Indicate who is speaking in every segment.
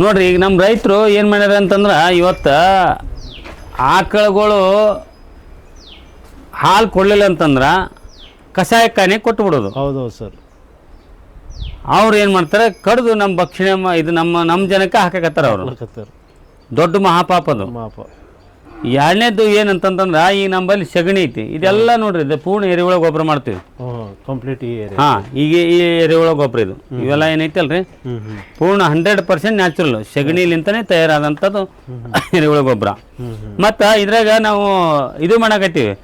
Speaker 1: ನೋಡ್ರಿ ಈಗ ನಮ್ಮ ರೈತರು ಏನು ಮಾಡ್ಯಾರ ಅಂತಂದ್ರೆ ಇವತ್ತು ಆಕಳುಗಳು ಹಾಲು ಕೊಡಲಿಲ್ಲ ಅಂತಂದ್ರೆ ಕಷಾಯಕ್ಕಾನೆ ಕೊಟ್ಟು ಬಿಡೋದು.
Speaker 2: ಹೌದು ಸರ್.
Speaker 1: ಅವ್ರು ಏನು ಮಾಡ್ತಾರೆ ಕಡ್ದು ನಮ್ಮ ಭಕ್ಷಣೆ ಇದು ನಮ್ಮ ನಮ್ಮ ಜನಕ್ಕೆ ಹಾಕಕತ್ತಾರ ಅವರು. ದೊಡ್ಡ ಮಹಾಪಾಪ ಅದು.
Speaker 2: ಮಾಪ
Speaker 1: ಎರಡನೇದು ಏನಂತಂತಂದ್ರೆ ಈ ನಂಬಲ್ಲಿ ಸಗಣಿ ಐತಿ. ಇದೆಲ್ಲ ನೋಡ್ರಿ ಇದು ಪೂರ್ಣ ಎರೆಹುಳ ಗೊಬ್ಬರ ಮಾಡ್ತೀವಿ.
Speaker 2: ಕಂಪ್ಲೀಟ್
Speaker 1: ಹಾ ಈಗ ಈ ಎರೆಹುಳ ಗೊಬ್ಬರ ಇದು. ಇವೆಲ್ಲ ಏನೈತಿ ಅಲ್ರಿ ಪೂರ್ಣ ಹಂಡ್ರೆಡ್ ಪರ್ಸೆಂಟ್ ನ್ಯಾಚುರಲ್ ಸಗಣಿಲಿಂತನೇ ತಯಾರಾದಂಥದ್ದು ಎರೆಹುಳ ಗೊಬ್ಬರ. ಮತ್ತ ಇದ್ರಾಗ ನಾವು ಇದು ಮಾಡಕತ್ತೀವಿ.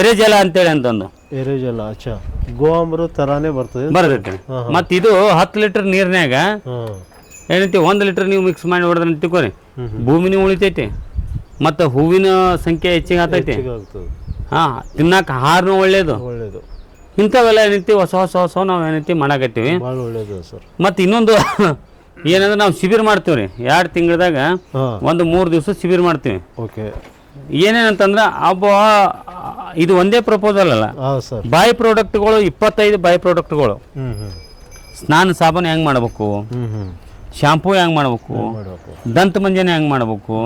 Speaker 1: ಎರೆಜಲ ಅಂತೇಳಿ ಅಂತಂದು.
Speaker 2: ಎರೆಜಲ ಅಚ್ಚಾ. ಗೋಅಮೃತ ತರಾನೇ ಬರ್ತದೆ.
Speaker 1: ಬರ್ತೈತಿ. ಮತ್ತು ಇದು ಹತ್ತು ಲೀಟರ್ ನೀರ್ನ್ಯಾಗ
Speaker 2: ಹಾಂ
Speaker 1: ಏನೈತಿ ಒಂದು ಲೀಟರ್ ನೀವು ಮಿಕ್ಸ್ ಮಾಡಿ ಹೊಡೆದ್ರೆ ತಿಳ್ಕೊರಿ ಭೂಮಿನೂ ಉಳಿತೈತಿ. ಮತ್ತು ಹೂವಿನ ಸಂಖ್ಯೆ ಹೆಚ್ಚಿಗೆ ಆಗ್ತೈತಿ?
Speaker 2: ಆಗ್ತದೆ.
Speaker 1: ಹಾಂ ತಿನ್ನಕ್ಕೆ ಆಹಾರನೂ ಒಳ್ಳೇದು.
Speaker 2: ಒಳ್ಳೇದು.
Speaker 1: ಇಂಥವೆಲ್ಲ ಏನೈತಿ ಹೊಸ ಹೊಸ ಹೊಸ ನಾವು ಏನೈತಿ ಮಾಡಾಕತ್ತೀವಿ?
Speaker 2: ಭಾಳ ಒಳ್ಳೇದು ಸರ್.
Speaker 1: ಮತ್ತು ಇನ್ನೊಂದು ಏನಂದ್ರೆ ನಾವು ಶಿಬಿರ ಮಾಡ್ತೀವಿ ರೀ. ಎರಡು ತಿಂಗಳದಾಗ
Speaker 2: ಹಾಂ.
Speaker 1: ಒಂದು ಮೂರು ದಿವಸ ಶಿಬಿರ ಮಾಡ್ತೀವಿ.
Speaker 2: ಓಕೆ.
Speaker 1: ಏನೇನಂತಂದ್ರೆ ಅಬ್ಬ ಇದು ಒಂದೇ ಪ್ರಪೋಸಲ್ ಅಲ್ಲ.
Speaker 2: ಹಾಂ ಸರ್.
Speaker 1: ಬೈ ಪ್ರಾಡಕ್ಟ್ಗಳು ಇಪ್ಪತ್ತೈದು ಬಾಯಿ ಪ್ರಾಡಕ್ಟ್ಗಳು.
Speaker 2: ಹ್ಞೂ ಹ್ಞೂ
Speaker 1: ಸ್ನಾನ ಸಾಬೂನು ಹೆಂಗೆ ಮಾಡ್ಬೇಕು?
Speaker 2: ಹ್ಞೂ ಹ್ಞೂ
Speaker 1: ಶಾಂಪೂ ಹೆಂಗೆ ಮಾಡ್ಬೇಕು?
Speaker 2: ಮಾಡಬೇಕು?
Speaker 1: ದಂತ ಮಂಜನೆ ಹೆಂಗೆ ಮಾಡ್ಬೇಕು?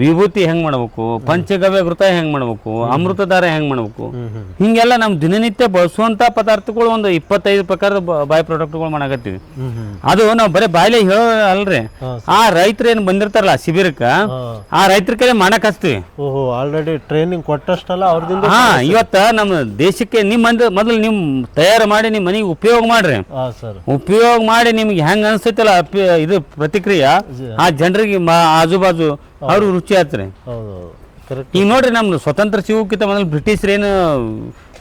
Speaker 1: ವಿಭೂತಿ ಹೆಂಗ್ ಮಾಡ್ಬೇಕು? ಪಂಚಗವ್ಯ ಘೃತ ಹೆಂಗೆ ಮಾಡ್ಬೇಕು? ಅಮೃತಧಾರ ಹೆಂಗ್ ಮಾಡ್ಬೇಕು? ಹಿಂಗೆಲ್ಲ ನಮ್ಮ ದಿನನಿತ್ಯ ಬಳಸುವಂಥ ಪದಾರ್ಥಗಳು ಒಂದು ಇಪ್ಪತ್ತೈದು ಪ್ರಕಾರದ ಬಾಯ್ ಪ್ರಾಡಕ್ಟ್ಗಳು ಮಾಡಕತ್ತೀವಿ. ಅದು ನಾವು ಬರೀ ಬಾಯ್ಲೆ ಹೇಳೋ ಅಲ್ರಿ. ಆ ರೈತರು ಏನು ಬಂದಿರ್ತಾರಲ್ಲ ಶಿಬಿರಕ್ಕೆ ಆ ರೈತರ ಕಡೆ ಮಾಡಕ್ ಹಚ್ತೀವಿ.
Speaker 2: ಓಹೋ ಆಲ್ರೆಡಿ ಟ್ರೈನಿಂಗ್ ಕೊಟ್ಟಷ್ಟಲ್ಲ ಅವ್ರದಿಂದ
Speaker 1: ಹಾ ಇವತ್ತ ನಮ್ಮ ದೇಶಕ್ಕೆ ಮಂದಿ ಮೊದಲು ನೀವು ತಯಾರು ಮಾಡಿ ನಿಮ್ಮ ಮನೆಗೆ ಉಪಯೋಗ ಮಾಡ್ರಿ. ಉಪಯೋಗ ಮಾಡಿ ನಿಮ್ಗೆ ಹೆಂಗ್ ಅನ್ಸೈತಲ್ಲ ಇದು ಪ್ರತಿಕ್ರಿಯೆ ಆ ಜನರಿಗೆ ಆಜು ಬಾಜು ಅವ್ರಿಗೆ ರುಚಿ ಆತ್ರಿ
Speaker 2: ಹೌದು ಕರೆಕ್ಟ್
Speaker 1: ಈಗ ನೋಡ್ರಿ ನಮ್ದು ಸ್ವತಂತ್ರ ಸಿಗೋಕ್ಕಿಂತ ಮೊದಲು ಬ್ರಿಟಿಷರು ಏನು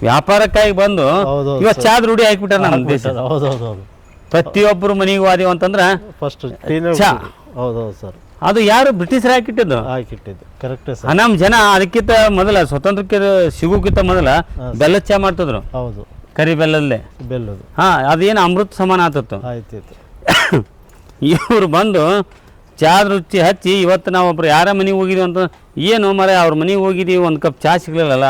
Speaker 1: ವ್ಯಾಪಾರಕ್ಕಾಗಿ ಬಂದು
Speaker 2: ಹೌದು
Speaker 1: ಇವತ್ತು ಚಾದ ರೂಢಿ ಹಾಕ್ಬಿಟ್ಟಾರ ನಮ್ಮ ದೇಶ
Speaker 2: ಹೌದು ಹೌದು ಹೌದು.
Speaker 1: ಪ್ರತಿಯೊಬ್ಬರು ಮನೆಗೆ ವಾದಿವ್ ಅಂತಂದ್ರ
Speaker 2: ಫಸ್ಟ್ ಟೀನೇ
Speaker 1: ಚಾ.
Speaker 2: ಹೌದು ಹೌದು ಸರ್.
Speaker 1: ಅದು ಯಾರು ಬ್ರಿಟಿಷರು ಹಾಕಿಟ್ಟಿದ್ದು?
Speaker 2: ಹಾಕಿಟ್ಟಿದ್ದು. ಕರೆಕ್ಟೇ ಸರ್.
Speaker 1: ನಮ್ಮ ಜನ ಅದಕ್ಕಿಂತ ಮೊದಲ ಸ್ವತಂತ್ರಕ್ಕೆ ಸಿಗೋಕ್ಕಿಂತ ಮೊದಲ ಬೆಲ್ಲ ಚಾ ಮಾಡ್ತಿದ್ರು.
Speaker 2: ಹೌದು.
Speaker 1: ಕರಿ ಬೆಲ್ಲದಲ್ಲೇ
Speaker 2: ಬೆಲ್ಲದು.
Speaker 1: ಹಾ ಅದೇನು ಅಮೃತ ಸಮಾನ ಆತತ್ತು.
Speaker 2: ಆಯ್ತು.
Speaker 1: ಇವ್ರು ಬಂದು ಚಾದ ರುಚಿ ಹಚ್ಚಿ ಇವತ್ತು ನಾವು ಒಬ್ರು ಯಾರ ಮನೆಗೆ ಹೋಗಿದ್ವಿ ಅಂತ ಏನು ಮರ ಅವ್ರ ಮನೆಗೆ ಹೋಗಿದ್ದೀವಿ ಒಂದು ಕಪ್ ಚಾ ಸಿಗ್ಲಿಲ್ಲಲ್ಲ?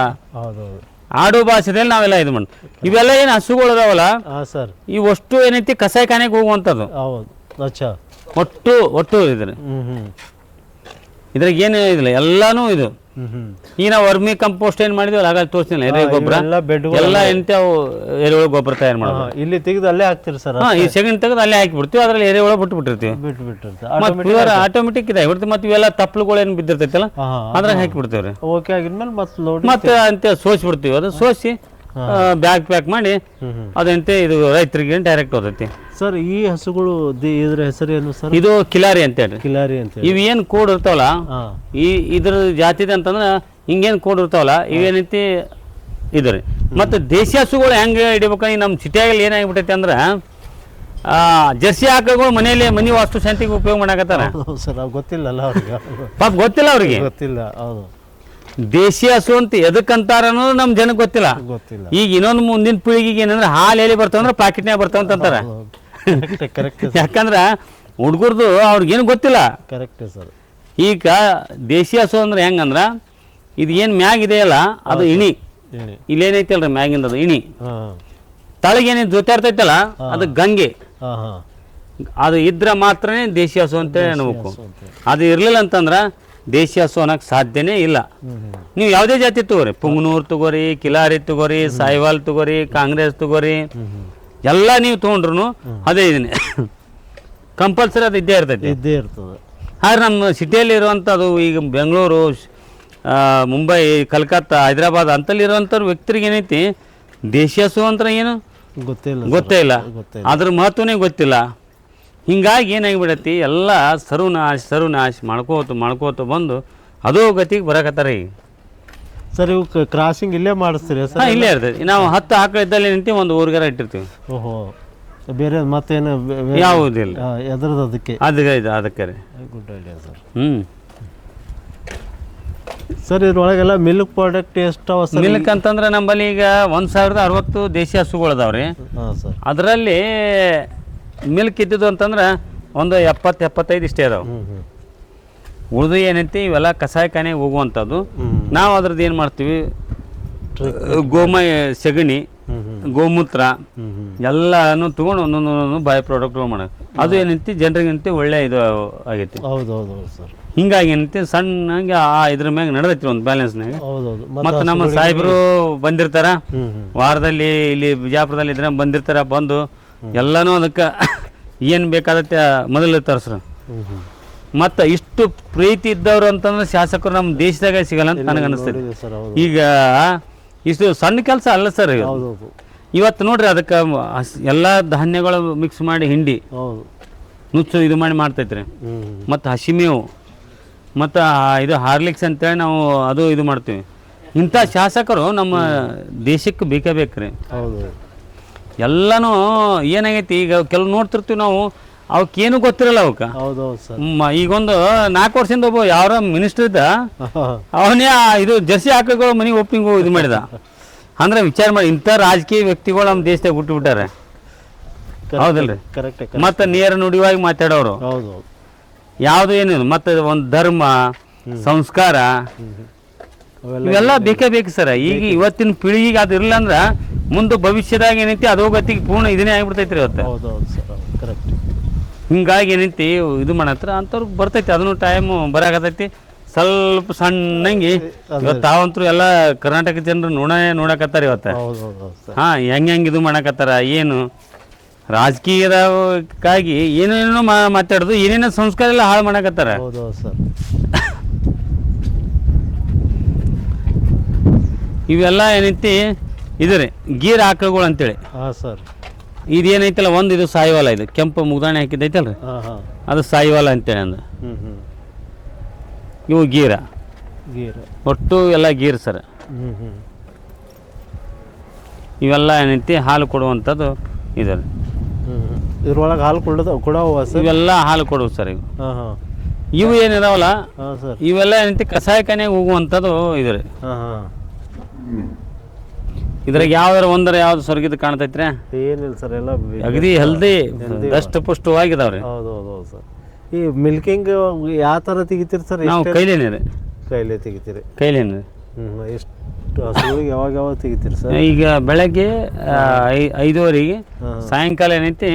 Speaker 1: ಆಡು ಭಾಷೆದಲ್ಲಿ ನಾವೆಲ್ಲ ಇದು ಮಾಡಿ ಇವೆಲ್ಲ ಏನು ಹಸುಗಳು ಅದಾವಲ್ಲ?
Speaker 2: ಹಾಂ ಸರ್.
Speaker 1: ಇವಷ್ಟು ಏನೈತಿ ಕಸಾಯಿಖಾನೆಗೆ ಹೋಗುವಂಥದ್ದು.
Speaker 2: ಹೌದು ಅಚ್ಚಾ.
Speaker 1: ಒಟ್ಟು ಒಟ್ಟು ಇದ್ರೆ.
Speaker 2: ಹ್ಞೂ ಹ್ಞೂ
Speaker 1: ಇದ್ರಾಗ ಏನು ಇದಿಲ್ಲ ಎಲ್ಲಾನು ಇದು. ಈಗ ನಾವು ವರ್ಮಿ ಕಂಪೋಸ್ಟ್ ಏನು ಮಾಡಿದ್ವಿ ಹಾಗಾಗಿ ತೋರಿಸ್ತೀನಿ ಎರೆ ಗೊಬ್ಬರ ಎಲ್ಲ ಎಂತವು ಎರೆಹುಳು ಗೊಬ್ಬರ ತಯಾರು ಮಾಡೋದು.
Speaker 2: ಇಲ್ಲಿ ತೆಗೆದು ಅಲ್ಲೇ ಹಾಕ್ತಿರಿ ಸರ್
Speaker 1: ಹಾ ಈ ಸೆಗಣಿ ತೆಗೆದು ಅಲ್ಲೇ ಹಾಕಿ ಬಿಡ್ತೀವಿ ಅದ್ರಲ್ಲಿ ಎರೆಹುಳ ಬಿಟ್ಟು ಬಿಟ್ಟಿರ್ತೀವಿ
Speaker 2: ಬಿಟ್ಟು ಬಿಟ್ಟಿರ್ತೀವಿ
Speaker 1: ಮತ್ತೆ ಪ್ಯೂರ್ ಆಟೋಮೆಟಿಕ್ ಇದೆ ಬಿಡ್ತೀವಿ ಮತ್ತೆ ಇವೆಲ್ಲ ತಪ್ಪಲುಗಳು ಏನು ಬಿದ್ದಿರ್ತೈತಲ್ಲ ಅದ್ರಾಗ ಹಾಕಿ ಬಿಡ್ತೇವ್ರಿ
Speaker 2: ಓಕೆ ಆಗಿದ್ಮೇಲೆ ಮತ್ತೆ
Speaker 1: ಮತ್ತೆ ಅಂತ ಸೋಸಿ ಬಿಡ್ತೀವಿ ಅದು ಸೋಸಿ ಬ್ಯಾಗ್ ಪ್ಯಾಕ್ ಮಾಡಿ ಅದಂತೆ ಇದು ರೈತರಿಗೆ ಡೈರೆಕ್ಟ್ ಹೋದೈತಿ
Speaker 2: ಸರ್ ಈ ಹಸುಗಳು ದಿ- ಇದ್ರ ಹೆಸರು ಸರ್
Speaker 1: ಇದು ಕಿಲಾರಿ ಅಂತೇಳಿ
Speaker 2: ಕಿಲಾರಿ ಅಂತ ಹೇಳಿ
Speaker 1: ಇವು ಏನು ಕೋಡ್ ಇರ್ತಾವಲ್ಲ
Speaker 2: ಹಾಂ.
Speaker 1: ಈ ಇದ್ರ ಜಾತಿ ಅಂತಂದ್ರೆ ಹಿಂಗೇನು ಕೋಡ್ ಇರ್ತಾವಲ್ಲ ಇವೇನೈತಿ ಇದ್ರಿ. ಮತ್ತು ದೇಶಿ ಹಸುಗಳು ಹೆಂಗೆ ಇಡಬೇಕು ನಮ್ಮ ಸಿಟಿಯಾಗಲ್ಲಿ ಏನಾಗ್ಬಿಟ್ಟೈತೆ ಅಂದ್ರೆ ಆ, ಜರ್ಸಿ ಆಕಳುಗಳು ಮನೆಯಲ್ಲಿ ಮನೆ ವಾಸ್ತು ಶಾಂತಿಗೆ ಉಪಯೋಗ ಮಾಡಾಕತ್ತಾರ.
Speaker 2: ಹೌದು ಸರ್ ಅದು ಗೊತ್ತಿಲ್ಲಲ್ಲ ಅವ್ರಿಗೆ.
Speaker 1: ಪಾಪ ಗೊತ್ತಿಲ್ಲ ಅವ್ರಿಗೆ.
Speaker 2: ಗೊತ್ತಿಲ್ಲ ಹೌದು.
Speaker 1: ದೇಶಿ ಹಸು ಅಂತ ಎದಕ್ಕಂತಾರ ಅನ್ನೋದು ನಮ್ಮ ಜನಕ್ಕೆ ಗೊತ್ತಿಲ್ಲ.
Speaker 2: ಗೊತ್ತಿಲ್ಲ.
Speaker 1: ಈಗ ಇನ್ನೊಂದು ಮುಂದಿನ ಪೀಳಿಗೆಗೆ ಏನಂದ್ರೆ ಹಾಲು ಎಲ್ಲಿ ಬರ್ತಾವಂದ್ರೆ ಪಾಕೆಟ್ನ್ಯಾಗ ಬರ್ತಾವಂತ ಅಂತಾರೆ.
Speaker 2: ಕರೆಕ್ಟ್
Speaker 1: ಯಾಕಂದ್ರೆ ಹುಡುಗರ್ದು ಅವ್ರಿಗೇನು ಗೊತ್ತಿಲ್ಲ.
Speaker 2: ಕರೆಕ್ಟ್ ಸರ್
Speaker 1: ಈಗ ದೇಶಿ ಹಸು ಅಂದ್ರೆ ಹೆಂಗಂದ್ರ ಇದು ಏನು ಮ್ಯಾಗ್ ಇದೆಯಲ್ಲ ಅದು ಇಣಿ. ಇಲ್ಲೇನೈತಿ ಅಲ್ರಿ ಮ್ಯಾಗಿಂದ ಅದು ಇಣಿ.
Speaker 2: ತಳಗೆ
Speaker 1: ತಳಗೇನೇನು ಜೊತೆ ಇರ್ತೈತಲ್ಲ ಅದು ಗಂಗೆ. ಅದು ಇದ್ರೆ ಮಾತ್ರನೇ ದೇಶಿ ಹಸು ಅಂತ ಅನ್ಬೇಕು ಅದು ಇರಲಿಲ್ಲ ಅಂತಂದ್ರೆ ದೇಶಿ ಹಸು ಅನ್ನೋಕೆ ಸಾಧ್ಯನೇ ಇಲ್ಲ. ನೀವು ಯಾವುದೇ ಜಾತಿ ತಗೋರಿ ಪುಂಗನೂರ್ ತಗೋರಿ ಕಿಲಾರಿ ತಗೋರಿ ಸಾಯಿವಾಲ್ ತಗೋರಿ ಕಾಂಗ್ರೆಸ್ ತಗೋರಿ. ಎಲ್ಲ ನೀವು ತೊಗೊಂಡ್ರು ಅದೇ ಇದನ್ನೇ. ಕಂಪಲ್ಸರಿ ಅದು ಇದ್ದೇ ಇರ್ತೈತಿ.
Speaker 2: ಇದ್ದೇ ಇರ್ತದೆ.
Speaker 1: ಆದ್ರೆ ನಮ್ಮ ಸಿಟಿಯಲ್ಲಿ ಇರುವಂಥದ್ದು ಈಗ ಬೆಂಗಳೂರು ಮುಂಬೈ ಕಲ್ಕತ್ತಾ ಹೈದರಾಬಾದ್ ಅಂತಲ್ಲಿರುವಂಥವ್ರು ವ್ಯಕ್ತಿರಿಗೆ ಏನೈತಿ? ದೇಶೀಯ ಹಸು ಅಂತ ಏನು?
Speaker 2: ಗೊತ್ತಿಲ್ಲ
Speaker 1: ಗೊತ್ತೇ ಇಲ್ಲ. ಅದ್ರ ಮಹತ್ವನೇ ಗೊತ್ತಿಲ್ಲ. ಹಿಂಗಾಗಿ ಏನಾಗಿಬಿಡತ್ತಿ ಎಲ್ಲ ಸರ್ವನಾಶ ಸರ್ವನಾಶ ಮಾಡ್ಕೋತು ಮಾಡ್ಕೋತು ಬಂದು ಅದೋ ಗತಿಗೆ ಬರಕತ್ತಾರ ಈಗ.
Speaker 2: ಸರ್ ಇವು ಕ್ರಾಸಿಂಗ್ ಇಲ್ಲೇ ಮಾಡಿಸ್ತೀರಿ ಸರ್?
Speaker 1: ಇಲ್ಲೇ ಇರ್ತೈತಿ ನಾವು ಹತ್ತು ಆಕಳ ಇದ್ದಲ್ಲಿ ನಿಂತು ಒಂದು ಊರ್ಗಾರ ಇಟ್ಟಿರ್ತೀವಿ.
Speaker 2: ಓಹೋ ಬೇರೆ ಮತ್ತೇನು
Speaker 1: ಯಾವುದಿಲ್ಲ
Speaker 2: ಎದ್ರದ್ದು ಅದಕ್ಕೆ?
Speaker 1: ಅದಕ್ಕೆ ಇದು ಅದಕ್ಕೆ ರೀ.
Speaker 2: Good idea sir.
Speaker 1: ಹ್ಞೂ
Speaker 2: ಸರ್ ಇದ್ರೊಳಗೆಲ್ಲ ಮಿಲ್ಕ್ ಪ್ರಾಡಕ್ಟ್ ಎಷ್ಟು ಸರ್?
Speaker 1: ಮಿಲ್ಕ್ ಅಂತಂದ್ರೆ ನಮ್ಮಲ್ಲಿ ಈಗ ಒಂದು ಸಾವಿರದ ಅರವತ್ತು ದೇಶಿ ಹಸುಗಳು ಅದಾವ್ರಿ
Speaker 2: ಹಾಂ ಸರ್.
Speaker 1: ಅದರಲ್ಲಿ ಮಿಲ್ಕ್ ಇದ್ದಿದ್ದು ಅಂತಂದ್ರೆ ಒಂದು ಎಪ್ಪತ್ತು ಎಪ್ಪತ್ತೈದು ಇಷ್ಟೇ ಅದಾವೆ. ಉಳಿದು ಏನೈತಿ ಇವೆಲ್ಲ ಕಸಾಯಿಖಾನೆಗೆ ಹೋಗುವಂಥದ್ದು. ನಾವು ಅದ್ರದ್ದು ಏನು ಮಾಡ್ತೀವಿ? ಗೋಮಯ ಸೆಗಣಿ ಗೋಮೂತ್ರ ಎಲ್ಲಾನು ತಗೊಂಡು ಒಂದೊಂದು ಒಂದೊಂದು ಬಾಯ್ ಪ್ರಾಡಕ್ಟ್ ಮಾಡೋದು ಅದು ಏನೈತಿ? ಜನರಿಗಂತೆ ಒಳ್ಳೆ ಇದು ಆಗೈತಿ. ಹಿಂಗಾಗಿ ಏನೈತಿ? ಸಣ್ಣಗೆ ಆ ಇದ್ರ ಮ್ಯಾಗ ನಡೆದೈತಿ ಒಂದು ಬ್ಯಾಲೆನ್ಸ್ನಾಗ ಮತ್ತು ನಮ್ಮ ಸಾಹೇಬರು ಬಂದಿರ್ತಾರ. ವಾರದಲ್ಲಿ ಇಲ್ಲಿ ಬಿಜಾಪುರದಲ್ಲಿ ಇದ್ರೆ ಬಂದಿರ್ತಾರ ಬಂದು ಎಲ್ಲಾನು ಅದಕ್ಕೆ ಏನು ಬೇಕಾದತ್ತೆ ಮೊದಲು ತರಿಸ್ರು. ಮತ್ತು ಇಷ್ಟು ಪ್ರೀತಿ ಇದ್ದವ್ರು ಅಂತಂದ್ರೆ ಶಾಸಕರು ನಮ್ಮ ದೇಶದಾಗ ಸಿಗಲ್ಲ ಅಂತ ನನಗೆ ಅನಿಸ್ತದೆ
Speaker 2: ಸರ್ ಹೌದು.
Speaker 1: ಈಗ ಇಷ್ಟು ಸಣ್ಣ ಕೆಲಸ ಅಲ್ಲ ಸರ್ ಇದು.
Speaker 2: ಹೌದು ಹೌದು.
Speaker 1: ಇವತ್ತು ನೋಡ್ರಿ ಅದಕ್ಕೆ ಎಲ್ಲ ಧಾನ್ಯಗಳು ಮಿಕ್ಸ್ ಮಾಡಿ ಹಿಂಡಿ.
Speaker 2: ಹೌದು.
Speaker 1: ನುಚ್ಚು ಇದು ಮಾಡಿ ಮಾಡ್ತೈತ್ರಿ.
Speaker 2: ಹ್ಞೂ
Speaker 1: ಮತ್ತು ಹಸಿಮೇವು ಮತ್ತು ಇದು ಹಾರ್ಲಿಕ್ಸ್ ಅಂತೇಳಿ ನಾವು ಅದು ಇದು ಮಾಡ್ತೀವಿ. ಇಂಥ ಶಾಸಕರು ನಮ್ಮ ದೇಶಕ್ಕೆ ಬೇಕೇ ಬೇಕ್ರಿ.
Speaker 2: ಹೌದು.
Speaker 1: ಎಲ್ಲನೂ ಏನಾಗೈತಿ ಈಗ ಕೆಲವು ನೋಡ್ತಿರ್ತೀವಿ ನಾವು ಅವಕ್ಕೇನು ಗೊತ್ತಿರಲ್ಲ ಅವಕ್ಕ.
Speaker 2: ಸರ್.
Speaker 1: ಈಗೊಂದು ನಾಲ್ಕು ವರ್ಷದಿಂದ ಒಬ್ಬ ಯಾರ ಮಿನಿಸ್ಟರ್ ಇದ್ದ ಅವನೇ ಇದು ಜರ್ಸಿ ಹಾಕಗಳು ಮನೆಗೆ ಒಪ್ಪಿಂಗ್ ಇದು ಮಾಡಿದ. ಅಂದ್ರೆ ವಿಚಾರ ಮಾಡಿ ಇಂಥ ರಾಜಕೀಯ ವ್ಯಕ್ತಿಗಳು ನಮ್ಮ ದೇಶದಾಗ ಹುಟ್ಟುಬಿಟ್ಟಾರೆ. ಹೌದಲ್ರಿ?
Speaker 2: ಕರೆಕ್ಟ್
Speaker 1: ಮತ್ತು ನೇರ ನುಡಿವಾಗಿ ಮಾತಾಡೋರು. ಯಾವುದು ಏನಿಲ್ಲ ಮತ್ತೆ ಒಂದು ಧರ್ಮ ಸಂಸ್ಕಾರ ಇವೆಲ್ಲ ಬೇಕೇ ಬೇಕು ಸರ್. ಈಗ ಇವತ್ತಿನ ಪೀಳಿಗೆಗೆ ಅದು ಇರಲಿಲ್ಲ ಅಂದ್ರೆ ಮುಂದೆ ಭವಿಷ್ಯದಾಗ ಏನೈತಿ ಅದೋ ಗತಿಗೆ ಪೂರ್ಣ ಇದನ್ನೇ ಆಗಿಬಿಡ್ತೈತ್ರಿ ಇವತ್ತು
Speaker 2: ಹೌದು ಹೌದು ಸರ್ ಹೌದು ಕರೆಕ್ಟ್
Speaker 1: ಹಿಂಗಾಗಿ ಏನೈತಿ ಇದು ಮಾಡತ್ರ ಅಂಥವ್ರು ಬರ್ತೈತಿ ಅದನ್ನು ಟೈಮು ಬರಾಕತೈತಿ ಸ್ವಲ್ಪ ಸಣ್ಣಂಗಿ ಇವತ್ತು ತಾವಂತೂ ಎಲ್ಲ ಕರ್ನಾಟಕ ಜನರು ನೋಡ ನೋಡಕತ್ತಾರ ಇವತ್ತ. ಹಾ ಹೆಂಗೆ ಹೆಂಗೆ ಇದು ಮಾಡಕತ್ತಾರ ಏನು? ರಾಜಕೀಯದಕ್ಕಾಗಿ ಏನೇನೋ ಮಾ ಮಾತಾಡೋದು ಏನೇನೋ ಸಂಸ್ಕಾರ ಎಲ್ಲ ಹಾಳು ಮಾಡಕತ್ತಾರ. ಇವೆಲ್ಲ ಏನೈತಿ ಇದು ರೀ ಗೀರ್ ಆಕಳುಗಳು ಅಂತೇಳಿ.
Speaker 2: ಹಾಂ ಸರ್.
Speaker 1: ಇದೇನೈತಲ್ಲ ಒಂದು ಇದು ಸಾಯಿವಾಲ ಇದು. ಕೆಂಪು ಮುಗ್ದಾಣೆ
Speaker 2: ಹಾಕಿದ್ದೈತಲ್ಲ ರೀ
Speaker 1: ಅದು ಸಾಯಿವಾಲ ಅಂತೇಳಿ ಅಂದ. ಇವು ಗೀರ.
Speaker 2: ಗೀರ.
Speaker 1: ಒಟ್ಟು ಎಲ್ಲ ಗೀರ್ ಸರ್. ಇವೆಲ್ಲ ಏನೈತಿ ಹಾಲು ಕೊಡುವಂಥದ್ದು ಇದು.
Speaker 2: ಇದ್ರೊಳಗೆ ಹಾಲು ಕೊಡೋದು ಕೊಡೋವ ಸರ್?
Speaker 1: ಇವೆಲ್ಲ ಹಾಲು ಕೊಡು ಸರ್ ಇವು. ಇವು ಏನಿದಾವಲ್ಲ ಇವೆಲ್ಲ ಏನೈತಿ ಕಸಾಯಖಾನೆಗೆ ಹೋಗುವಂಥದ್ದು ಇದು ರೀ. ಇದ್ರಾಗ ಯಾವ್ದಾರ ಒಂದರ ಯಾವ್ದು ಸ್ವರ್ಗಿದ ಕಾಣ್ತೈತ್ರಿ
Speaker 2: ಏನಿಲ್ಲ ಸರ್ ಎಲ್ಲ
Speaker 1: ಅಗದಿ ಹೆಲ್ದಿ ದಷ್ಟ ಪುಷ್ಟವಾಗಿದಾವ್ರಿ.
Speaker 2: ಹೌದು ಹೌದು ಹೌದು ಸರ್. ಈ ಮಿಲ್ಕಿಂಗ್ ಯಾವ ಥರ ತೆಗಿತೀರಿ ಸರ್?
Speaker 1: ನಾವು ಕೈಲೇನೆ ರೀ.
Speaker 2: ಕೈಲೇ ತೆಗಿತೀರಿ.
Speaker 1: ಕೈಲೇನೆ
Speaker 2: ಹ್ಞೂ ಎಷ್ಟು ಹಸುಗಳಿಗೆ ಯಾವಾಗ ಯಾವಾಗ ತೆಗಿತೀರಿ ಸರ್?
Speaker 1: ಈಗ ಬೆಳಗ್ಗೆ ಐ- ಐದುವರೆಗೆ ಸಾಯಂಕಾಲ ಏನೈತಿ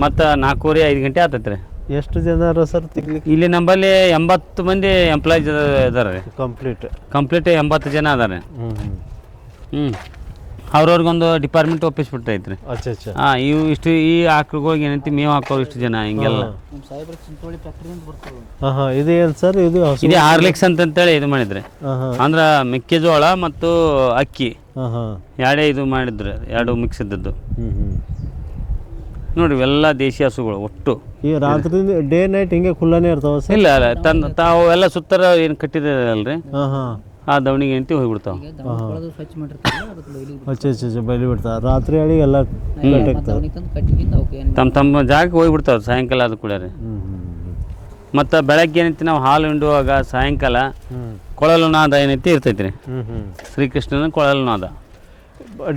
Speaker 1: ಮತ್ತು ನಾಲ್ಕೂವರೆ ಐದು ಗಂಟೆ ಆತೈತ್ರಿ.
Speaker 2: ಎಷ್ಟು ಜನ ಸರ್ ತೆಗಿಲಿಕ್ಕೆ?
Speaker 1: ಇಲ್ಲಿ ನಮ್ಮಲ್ಲಿ ಎಂಬತ್ತು ಮಂದಿ ಎಂಪ್ಲಾಯ್ಸ್ ಇದಾರೆ ರೀ.
Speaker 2: ಕಂಪ್ಲೀಟ್
Speaker 1: ಕಂಪ್ಲೀಟ್ ಎಂಬತ್ತು ಜನ ಅದಾರೆ.
Speaker 2: ಹ್ಞೂ ಹ್ಞೂ
Speaker 1: ಅವ್ರವ್ರಿಗೊಂದು ಡಿಪಾರ್ಟ್ಮೆಂಟ್ ಆಫೀಸ್ ಬಿಟ್ಟೈತೆ ರೀ
Speaker 2: ಅಚ್ಚಾ ಅಚ್ಚಾ.
Speaker 1: ಹಾಂ ಇವು ಇಷ್ಟು ಈ ಆಕಳುಗಳಿಗೆ ಏನೈತಿ ಮೇವು ಹಾಕೋರು ಇಷ್ಟು ಜನ ಹಿಂಗೆಲ್ಲ.
Speaker 2: ಹಾಂ. ಹಾಂ ಇದು ಏನು ಸರ್ ಇದು ಹಸು?
Speaker 1: ಇದೇ ಹಾರ್ಲಿಕ್ಸ್ ಅಂತಂತೇಳಿ ಇದು ಮಾಡಿದ್ರಿ.
Speaker 2: ಹಾಂ ಹಾಂ.
Speaker 1: ಅಂದ್ರೆ ಮೆಕ್ಕೆಜೋಳ ಮತ್ತು ಅಕ್ಕಿ.
Speaker 2: ಹಾಂ ಹಾಂ.
Speaker 1: ಎರಡೇ ಇದು ಮಾಡಿದ್ರು ಎರಡು ಮಿಕ್ಸ್ ಇದ್ದದ್ದು.
Speaker 2: ಹ್ಞೂ ಹ್ಞೂ
Speaker 1: ನೋಡಿ ಇವೆಲ್ಲ ದೇಶಿ ಹಸುಗಳು ಒಟ್ಟು.
Speaker 2: ಈ ರಾತ್ರಿ ಡೇ ನೈಟ್ ಹಿಂಗೆ ಖುಲ್ಲಾನೇ ಇರ್ತಾವ ಸರ್?
Speaker 1: ಇಲ್ಲ ಅಲ್ಲ ತಂದು ತಾವು ಎಲ್ಲ ಸುತ್ತರ ಏನು ಕಟ್ಟಿದಾರಲ್ರಿ
Speaker 2: ಹಾಂ ಹಾಂ.
Speaker 1: ಆ ದವಣಿಗೆ ಎಂಟಿ ಹೋಗ್ಬಿಡ್ತಾವ.
Speaker 3: ಸ್ವಚ್ಛ
Speaker 2: ಅಚ್ಚಾ ಅಚ್ಚಾ ಅಚ್ಚಾ ಬಿಡ್ತಾರೆ. ರಾತ್ರಿ ಹೇಳಿ ಎಲ್ಲ
Speaker 1: ತಮ್ಮ ತಮ್ಮ ಜಾಗಕ್ಕೆ ಹೋಗ್ಬಿಡ್ತಾವ ಸಾಯಂಕಾಲ ಅದು ಕೂಡ ರೀ ಮತ್ತು ಬೆಳಗ್ಗೆ ಏನೈತಿ ನಾವು ಹಾಲು ಹಿಂಡುವಾಗ ಸಾಯಂಕಾಲ ಕೊಳಲು ನಾದ ಏನೈತಿ ಇರ್ತೈತಿ ರೀ ಶ್ರೀಕೃಷ್ಣನ ಕೊಳಲು ನಾದ.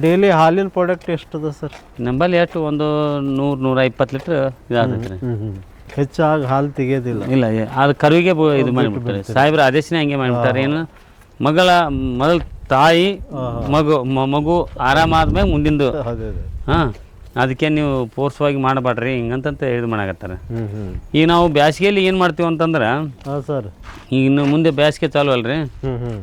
Speaker 2: ಡೈಲಿ ಹಾಲಿನ ಪ್ರಾಡಕ್ಟ್ ಎಷ್ಟದ ಸರ್?
Speaker 1: ನಂಬಲ್ಲಿ ಎಷ್ಟು ಒಂದು ನೂರು ನೂರ ಇಪ್ಪತ್ತು ಲೀಟ್ರ್ ಇದಾಗತ್ತೆ ರೀ
Speaker 2: ಹೆಚ್ಚಾಗಿ ಹಾಲು ತೆಗಿಯೋದಿಲ್ಲ.
Speaker 1: ಇಲ್ಲ ಏ- ಅದು ಕರುವಿಗೆ ಬ- ಇದು ಮಾಡಿಬಿಡ್ತಾರೆ. ಸಾಹೇಬ್ರ ಆದೇಶನೇ ಹಂಗೆ ಮಾಡಿಬಿಡ್ತಾರೆ ಏನು ಮಗಳ ಮೊದಲ ತಾಯಿ ಮಗು ಮ- ಮಗು ಆರಾಮಾದ್ಮೇಲೆ ಮುಂದಿಂದು.
Speaker 2: ಅದೇ ಅದೇ
Speaker 1: ಹಾಂ ಅದಕ್ಕೆ ನೀವು ಫೋರ್ಸ್ವಾಗಿ ಮಾಡಬೇಡ್ರಿ ಹಿಂಗಂತಂತ ಇದು ಮಾಡಾಕತ್ತಾರ.
Speaker 2: ಹ್ಞೂ ಹ್ಞೂ
Speaker 1: ಈಗ ನಾವು ಬ್ಯಾಸಿಗೆಯಲ್ಲಿ ಏನು ಮಾಡ್ತೀವಿ ಅಂತಂದ್ರೆ
Speaker 2: ಹಾಂ ಸರ್.
Speaker 1: ಈಗ ಇನ್ನು ಮುಂದೆ ಬ್ಯಾಸಿಗೆ ಚಾಲು ಅಲ್ರಿ.
Speaker 2: ಹ್ಞೂ ಹ್ಞೂ